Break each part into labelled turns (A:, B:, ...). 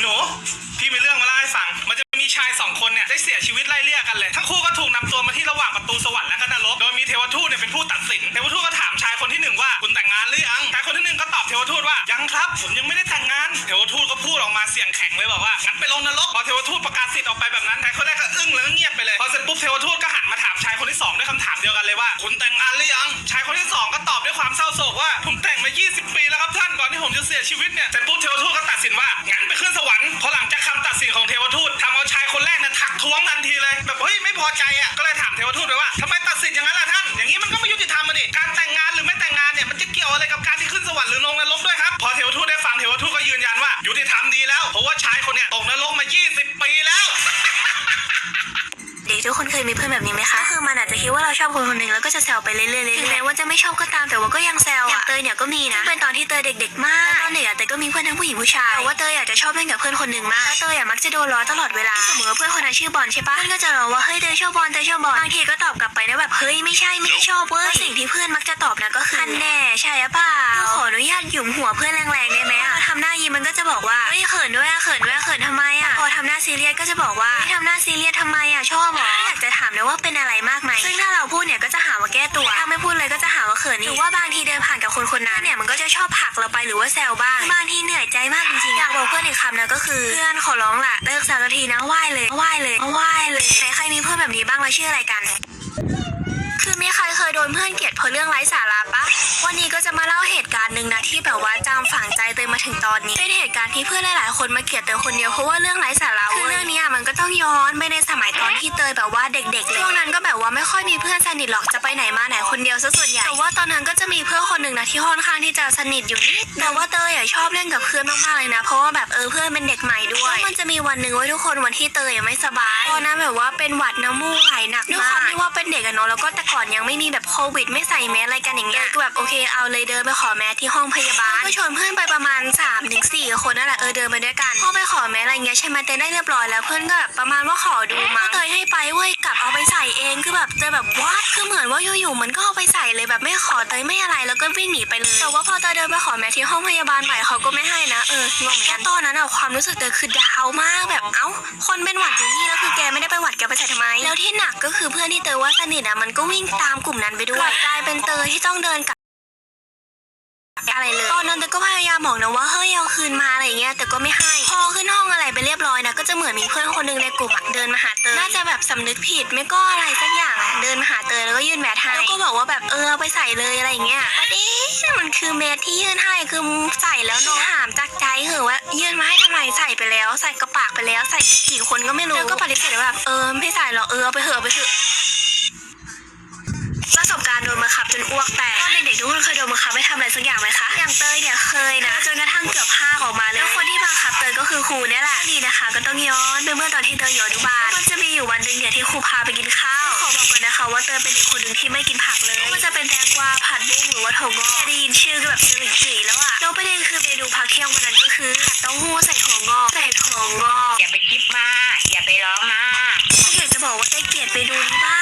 A: หนูพี่มีเรื่องมาเล่าให้ฟัง มันจะมีชายสองคนเนี่ยได้เสียชีวิตไล่เลี่ยกันเลย ทั้งคู่ก็ถูกนำตัวมาที่ระหว่างประตูสวรรค์และก็นรก โดยมีเทวทูตเนี่ยเป็นผู้ตัดสิน เทวทูตก็ถามชายคนที่หนึ่งว่าคุณแต่งงานหรือยัง ชายคนที่หนึ่งก็ตอบเทวทูตว่ายังครับ ผมยังไม่ได้แต่งงาน เทวทูตก็พูดออกมาเสียงแข็งเลยบอกว่างั้นไปลงนรก พอเทวทูตประกาศสิทธิ์ออกไปแบบนั้นชายคนแรกก็อึ้งแล้วก็เงียบไปเลย พอเสร็จปุ๊บเทวทูตก็หันมาถามชายคนที่สองด้วยคำถามเดียวกันเลยว่าคุณแต่งงานหรือยัง ชายคนที่สองก็ตอบด้วยความเศร้าโศกว่าผมแต่งมา 20 ปีแล้วครับท่านก่อนที่ผมจะเสียชีวิตเนี่ยเสร็จปุ๊บเทวทูตก็ตัดสินว่างั้นไป ทุกคนเคยมี
B: เพื่อนแบบนี้ไหมคะคือมันอาจจะคิดว่าเราชอบคนคนหนึ่งแล้วก็จะแซวไปเรื่อยๆเรื่อยๆถึงแม้ว่าจะไม่ชอบก็ตามแต่ว่าก็ยังแซวอย่างเตยเนี่ยก็มีนะเป็นตอนที่เตยเด็ก ๆ มากตอนเด็กอะเตยก็มีเพื่อนทั้งผู้หญิงผู้ชายแต่ว่าเตยอยากจะชอบเล่นกับเพื่อนคนหนึ่งมากแล้วเตยอะมักจะโดนล้อตลอดเวลาสมมติว่าเพื่อนคนนั้นชื่อบอลใช่ปะเพื่อนก็จะร้องว่าเฮ้ยเตยชอบบอลเตยชอบบอลบางทีก็ตอบกลับไปนะแบบเฮ้ยไม่ใช่ไม่ได้ชอบเว้ยสิ่งที่เพื่อนมักจะตอบนะก็คือคันแน่ใช่หรือเปล่าขออนุญาตหยุมหัวเพื่อนแรงๆได้ไหมอะพอทำหน้ายิ้มมันก็จะบอกว่าเฮ้ยเขินด้วยอะเขินด้วยอะเขินทำไมอะพอทำหน้า ซีเรียสก็จะบอกว่าเฮ้ยทำหน้าซีเรียสทำไมอะชอบเหรออยากจะถามนะว่าเป็นอะไรมากไหมซึ่งถ้าเราพูดเนี่ยก็จะหาว่าแก้ตัวถ้าไม่พูดเลยก็จะหาว่าเขินอีกหรือว่าบางทีเดินผ่านกับคนคนนั้นเนี่ยมันก็จะชอบผลักเราไปหรือว่าแซวบ้างบางทีเหนื่อยใจมากจริงๆอยากบอกเพื่อนอีกคำนะก็คือเพื่อนขอร้องล่ะเลิกแซวสักทีนะไหว้เลยไหว้เลยไหว้เลยไหนใครมีเพื่อนแบบนี้บ้างเราชื่ออะไรกัน คือมีใครเคยโดนเพื่อนเกลียดเพราะเรื่องไร้สาระปะ วันนี้ก็จะมาเล่าเหตุการณ์หนึ่งนะที่แบบว่าจำฝังใจเตยมาถึงตอนนี้ เป็นเหตุการณ์ที่เพื่อนหลายๆคนมาเกลียดเตยคนเดียวเพราะว่าเรื่องไร้สาระคือ รื่องนี้อะมันก็ต้องย้อนไปในสมัยตอนที่เตยแบบว่าเด็กๆเลยช่วงนั้นก็แบบว่าไม่ค่อยมีเพื่อนสนิทหรอกจะไปไหนมาไหนคนเดียวซะส่วนใหญ่แต่ว่าตอนนั้นก็จะมีเพื่อนคนหนึ่งนะที่ค่อนข้างที่จะสนิทอยู่นิดแต่ว่าเตยอะชอบเล่นกับเพื่อนมากๆเลยนะ เพราะว่าแบบเออเพื่อนเป็นเด็กใหม่ด้วยแล้วมันจะมีวันหนึ่งไว้ยทุกคนวันที่เตยอะไม่สบายตอนนั้นแบบว่าเป็นหวัดน้ำมูกไหลหนักมากด้วยความที่ว่าเป็นเด็กอะเนาะแล้วก็แต่ก่อนยังไม่มีแบบโควิด ไม่ใส่แมสอะไรกันอย่างเงี้ยก็แบบโอเคเอาเลยเดินไปขอแมสที่ห้องพยาบาลก็ชวนเพื่อนไปประมาณ3าถึงสคนนั่นแหละเออเดินไปด้วยกันพอไปขอแมสอะไรเงี้ยใช่ไหมเต้นได้เรียบร้อยแล้วเพื่อนก็แบบประมาณว่าขอดูมาเตยให้ไปเว้ยกลับเอาไปใส่เองคือแบบเจอแบบวัดคือเหมือนว่าอยู่ๆมันก็เอาไปใส่เลยแบบไม่ขอเตยไม่อะไรแล้วก็วิ่งหนีไปเลยแต่ว่าพอเตยเดินไปขอแมสที่ห้องพยาบาลใหม่เขาก็ไม่ให้นะเอองงเหมือนกันตอนนั้นอะความรู้สึกเตยคือดาวมากแบบเอ้า คนเป็นหวัดอยู่นี่แล้วคือแกไม่ได้ไปหวัดแกไปใส่ทำไม แล้วที่หนักก็คือเพื่อนที่เตยว่าสนิทอะมันก็วิ่งตามกลุ่มนั้นไปด้วยกลายเป็นเตยที่ต้องเดินกลับ อะไรเลย ตอนนั้นเตยก็พยายามบอกนะว่าเฮ้ยเอาคืนมาอะไรอย่างเงี้ยแต่ก็ไม่ให้ พอขึ้นห้องอะไรไปเรียบร้อยนะก็จะเหมือนมีเพื่อนคนหนึงในกลุ่มอะเดินมาหาเตยน่าจะแบบสำนึกผิดไม่ก็อะไรสักอย่างอะเดินมาหาเตยแล้วก็ยื่นแมสให้แล้วก็บอกว่าแบบเออเอาไปใส่เลยอะไรอย่างเงี้ยประเด็นมันคือแมสที่ยื่นให้คือใส่แล้วเนาะถามจากใจเหอะว่ายื่นมาให้ทำไมใส่ไปแล้ว ใส่กระปากไปแล้ว ใส่กี่คนก็ไม่รู้แล้วก็ปฏิเสธว่าแบบเออไม่ใส่หรอกเออเอาไปเถอะเอาไปเถอะประ สบการณ์โดนบังคับจนอ้วกแตกตอนเด็กๆทุกคนเคยโดนบังคับให้ทำอะไรสักอย่างไหมคะ อย่างเตยเนี่ยเคยนะ จนกระทั่งเกือบพากออกมาเลยแล้วคนที่บังคับเตยก็คือครูเนี่ยแหละนี่นะคะ ก็ต้องย้อนไปเมื่อตอนที่เตยอยู่อนุบาลมันจะมีอยู่วันหนึ่งเนี่ยที่ครูพาไปกินข้าวขอบอกก่อนนะคะ ว่าเตยเป็นเด็กคนหนึ่งที่ไม่กินผักเลยมันจะเป็นแตงกวาผัดบุ้งหรือว่าถั่วงอกแค่ได้ยินชื่อก็แบบสลิดสีแล้วอะแล้วประเด็นคือเมนูพักเที่ยงวันนั้นก็คือผัดเต้าหู้ใส่ถั่วงอกใส่ถั่วงอก
C: อย่าไปคิดมากอย่าไปร้องมาก
B: ถ้าอยากจะบอกว่าได้เกลียดไปดูนี่บ้าง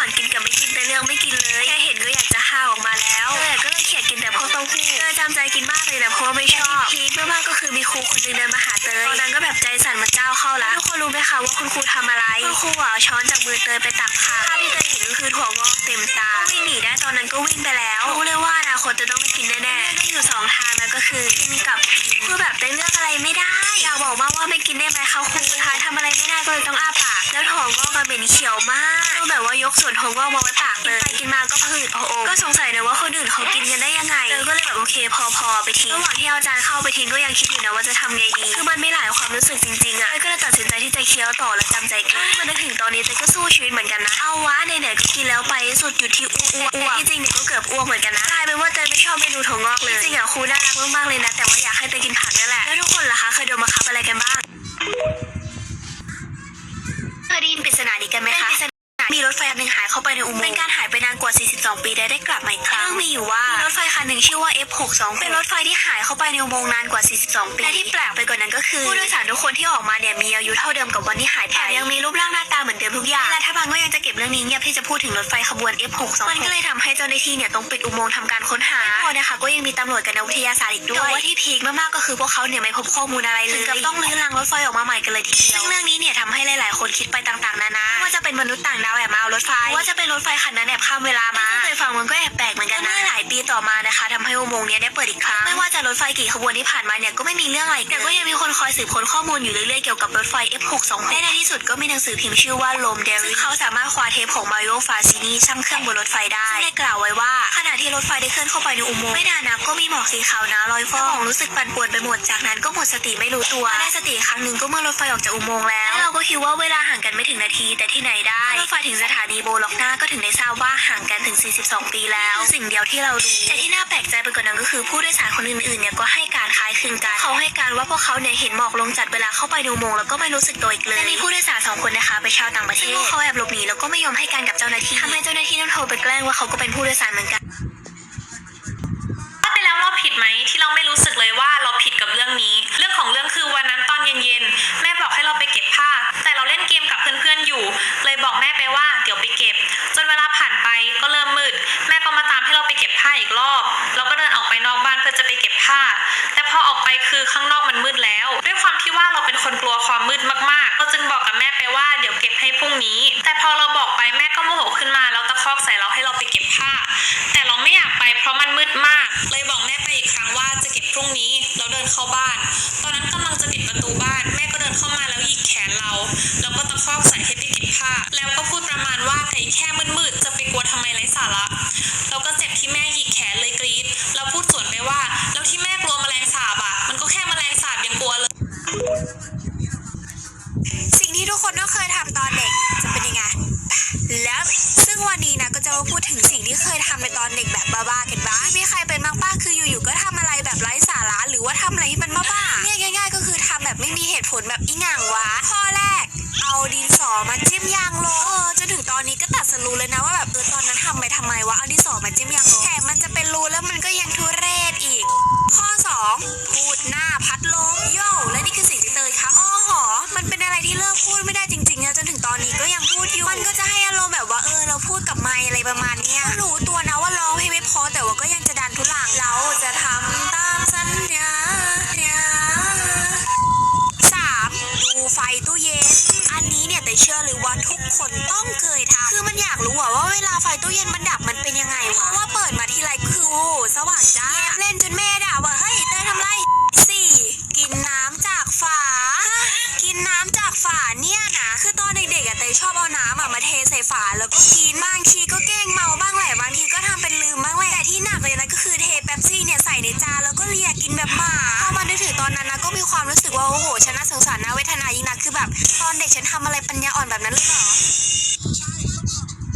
B: แค่ระหว่างกินกับไม่กินแต่เรื่องไม่กินเลยแค่เห็นก็อยากจะห้าวออกมาแล้วเลยก็เลยเขียดกินแต่พวกเต้าหู้เตยจำใจกินมากเลยนะเพราะว่าไม่ชอบพีคมากๆก็คือมีครูคนหนึงเดินมาหาเตยตอนนั้นก็แบบใจสั่นเหมันเจ้าเข้าละทุกคนรู้ไหมคะว่าคุณครูทำอะไรคุณครูอะเอาช้อนจากมือเตยไปตักผักภาพที่เตยเห็นก็คือถั่วงอกเต็มตาก็วิ่งหนีได้ตอนนั้นก็วิ่งไปแล้วรู้เลยว่าอนา คตจะต้องไม่กินแน่ๆได้อยู่สองทางนะก็คือกินกับกินคือแบบได้เลือกอะไรไม่ได้อยากบอกมากว่าไม่กินได้ไหมเขาครูสุดท้ายทำอะไรไม่ได้ก็เลยต้องอ้าปาก แล้วถั่วงอกก็เป็นเขียวมากก็แบบว่ายกส่วนถั่วงอกมาไว้ปากเลยไปกินมาก็ผืดโอ้โหก็สงสัยนะว่าคนอื่นเขากินกันได้ยังไงเออก็เลยแบบโอเคพอพอไปทิ้งระหว่างที่เอาจานเข้าไปทิ้งก็ยังคิดอยู่นะว่าจะทำไงดีคือมันไม่หลายความรู้สึกจริงๆอะเลยก็เลยตัดสินใจที่จะเคี้ยวต่อและจำใจกินมันนึกถึงต อนนี้เต้ก็สู้ชีวิตเหมือนกันนะ เอาวะไหนๆก็กินแล้วไปสุดอยู่ที่อ้วกอ้วกที่จริงเนี่ยก็เกือบอ้วกเหมือนกันนะกลายเป็นว่าเต้ไม่ชอบเมนูถั่วงอกเลยจริงๆอะครูน่ารักมากๆเลยนะ แต่ว่าอยากให้เต้กินผักนั่นแหละ แล้วทุกคนล่ะคะเคยโดนบังคับอะไรกันบ้างเคยได้ยินปริศนานี้กันไหมคะมีรถไฟอันหนึ่งหายเข้าไปในอุโมงค์ เป็นการหายไปนานกว่า 42 ปีได้ได้กลับมาอีกครั้งเรื่องมีอยู่ว่ามีรถไฟคันหนึ่งชื่อว่า F62 เป็นรถไฟที่หายเข้าไปในอุโมงค์นานกว่า 42 ปี และที่แปลกไปกว่านั้นก็คือ ผู้โดยสารทุกคนที่ออกมาเนี่ยมีอายุเท่าเดิมกับวันที่หายไปแถมยังมีรูปร่างหน้าตาเหมือน รื่องนี้เงียบที่จะพูดถึงรถไฟขบวน F62 มันก็เลยทำให้เจ้าหน้าที่เนี่ยต้องปิดอุโมงค์ทำการค้นหาไม่พอนะคะก็ยังมีตำรวจกับนักวิทยาศาสตร์อีกด้วยแต่ว่าที่พีคมากๆก็คือพวกเขาเนี่ยไม่พบข้อมูลอะไรเลยถึงกับต้องลื้อรังรถไฟออกมาใหม่กันเลยทีเดียวซึ่งเรื่องนี้เนี่ยทำให้หลายๆ คนคิดไปต่างๆนานา มนุษย์ต่างดาวแอบมาเอารถไฟหรือว่าจะเป็นรถไฟคันนั้นแอบข้ามเวลามาเคยฟังมันก็แอบแปลกเหมือนกันนะเมื่อหลายปีต่อมานะคะทำให้อุโมงค์เนี้ยได้เปิดอีกครั้งไม่ว่าจะรถไฟกี่ขบวนที่ผ่านมาเนี่ยก็ไม่มีเรื่องอะไรแต่ก็ยังมีคนคอยสืบค้นข้อมูลอยู่เรื่อยๆเกี่ยวกับรถไฟ F626 และในที่สุดก็มีหนังสือพิมพ์ชื่อว่าลมเดริเขาสามารถคว้าเทปของมาริโอฟาซินีช่างเครื่องบนรถไฟได้ซึ่งได้กล่าวไว้ว่าขณะที่รถไฟได้เคลื่อนเข้าไปในอุโมงค์ไม่นานนักก็มีหมอกสีขาวหนาลอยฟ้องสมองรู้สึกปั่นป่วนไปหมดจากนั้นก็หมดสติไม่รู้ตัวได้สติอีกครั้งหนึ่งก็เมื่อรถไฟออกจากอุโมงค์แล้วและเราก็คิดว่าเวลาห่างกันไม่ถึงนาทีแต่ที่ไหนได้รถไฟถึงสถานีโบล็อกหน้าก็ถึงได้ทราบว่าห่างกันถึง 42 ปีแล้วคือสิ่งเดียวที่เรารู้แต่ที่น่าแปลกใจไปกว่านั้นก็คือผู้โดยสารคนอื่นๆเนี่ยก็ให้การคล้ายคลึงกันเขาให้การว่าพวกเขาเนี่ยเห็นหมอกลงจัดเวลาเข้าไปในอุโมงค์แล้วก็ไม่รู้สึกตัวอีกเลยและมีผู้โดยสารสองคนนะคะเป็นชาวต่างประเทศซึ่งพวกเขาแอบหลบหนีแล้วก็ไม่ยอมให้การกับเจ้าหน้าที่ทำให้เจ้าหน้าที่ต้องโทรไปแกล้งว่าเขาก็เป็นผู้โดยสารเหมือนกัน
D: ว่าไปแล้วเราผิดไหมที่เราไม่รู้สึกเลยว่าเราผิดกับเรื่องนี้ เรื่องของเรื่องคือวันนั้นตอนเย็นๆ แม่บอกให้เราไปเก็บผ้า แต่ ว่าเดี๋ยวไปเก็บ จนเวลาผ่านไปก็เริ่มมืด แม่ก็มาตามให้เราไปเก็บผ้าอีกรอบ เราก็เดินออกไปนอกบ้านเพื่อจะไปเก็บผ้า แต่พอออกไปคือข้างนอกมันมืดแล้ว ด้วยความที่ว่าเราเป็นคนกลัวความมืดมากๆ ก็จึงบอกกับแม่ไปว่าเดี๋ยวเก็บให้พรุ่งนี้ แต่พอเราบอกไปแม่ก็โมโหขึ้นมาแล้วตะคอกใส่เราให้เราไปเก็บผ้า แต่เราไม่อยากไปเพราะมันมืดมากเลย แค่มืดๆ จะไปกลัวทำไมไร้สาระ เราก็เจ็บที่แม่หยิกแขนเลยกรีดแล้วพูดสวนไปว่า แล้วที่แม่กลัวแมลงสาบอะ มันก็แค่แมลงสาบยังกลัวเลย
B: สิ่งที่ทุกคนก็เคยทำตอนเด็กจะเป็นยังไง แล้วซึ่งวันนี้นะก็จะมาพูดถึงสิ่งที่เคยทำในตอนเด็กแบบบ้าๆกันบ้างมีใครเป็นบ้างป้าคืออยู่ๆก็ทำอะไรแบบไร้สาระหรือว่าทำอะไรที่มันบ้าๆเนี่ยง่าย ๆ ก็คือทำแบบไม่มีเหตุผลแบบอีหง่างวะข้อแรก เอาดินสอมาจิ้มยางลบเออจนถึงตอนนี้ก็ตัดสรู้เลยนะว่าแบบเออตอนนั้นทำไปทำไมวะเอาดินสอมาจิ้มยางลบแถมมันจะเป็นรูแล้วมันก็ยังทุเรศอีก ข้อ 2 พูดหน้าพัดลมโย่และนี่คือสิ่งที่เตยครับอ้อหอ มันเป็นอะไรที่เลิกพูดไม่ได้จริงๆนะจนถึงตอนนี้ก็ยังพูดอยู่มันก็จะให้อารมณ์แบบว่าเออเราพูดกับไมอะไรประมาณ ว่าเวลาไฟตู้เย็นมันดับมันเป็นยังไงวะเพราะว่าเปิดมาทีไรคือโอ้โหสว่างจ้าเล่นจนแม่ด่าว่าเฮ้ยเตยทำไรสี่กินน้ำจากฝา กินน้ำจากฝาเนี่ยนะคือตอนเด็กๆอะเตยชอบเอาน้ำอะมาเทใส่ฝาแล้วก็กินบางทีก็แกล้งเมาบ้างแหละบางทีก็ทำเป็นลืมบ้างแหละแต่ที่หนักเลยนะก็คือเทเป๊ปซี่เนี่ยใส่ในจานแล้วก็เลียกินแบบหมาพอมานึกถึงตอนนั้นนะก็มีความรู้สึกว่าโอ้โหฉันน่าสงสารน่าเวทนายิ่งนักคือแบบ ตอนเด็กฉันทำอะไร